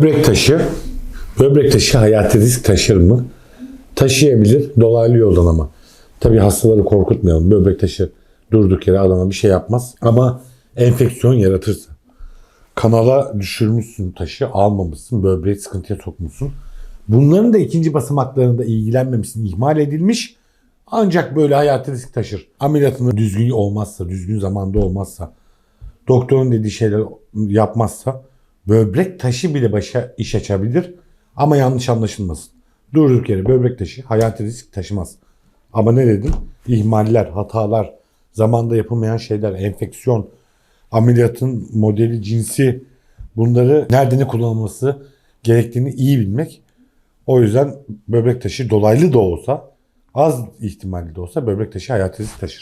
Böbrek taşı. Böbrek taşı hayati risk taşır mı? Taşıyabilir dolaylı yoldan ama. Tabii hastaları korkutmayalım. Böbrek taşı durduk yere adama bir şey yapmaz. Ama enfeksiyon yaratırsa. Kanala düşürmüşsün taşı, almamışsın, böbreği sıkıntıya sokmuşsun. Bunların da ikinci basamaklarında ilgilenmemişsin, ihmal edilmiş. Ancak böyle hayati risk taşır. Ameliyatını düzgün olmazsa, düzgün zamanda olmazsa, doktorun dediği şeyler yapmazsa böbrek taşı bile başa iş açabilir. Ama yanlış anlaşılmasın. Durduk yere böbrek taşı hayati risk taşımaz. Ama ne dedim? İhmaller, hatalar, zamanda yapılmayan şeyler, enfeksiyon, ameliyatın modeli, cinsi bunları nerede ne kullanılması gerektiğini iyi bilmek. O yüzden böbrek taşı dolaylı da olsa az ihtimalli de olsa böbrek taşı hayati risk taşır.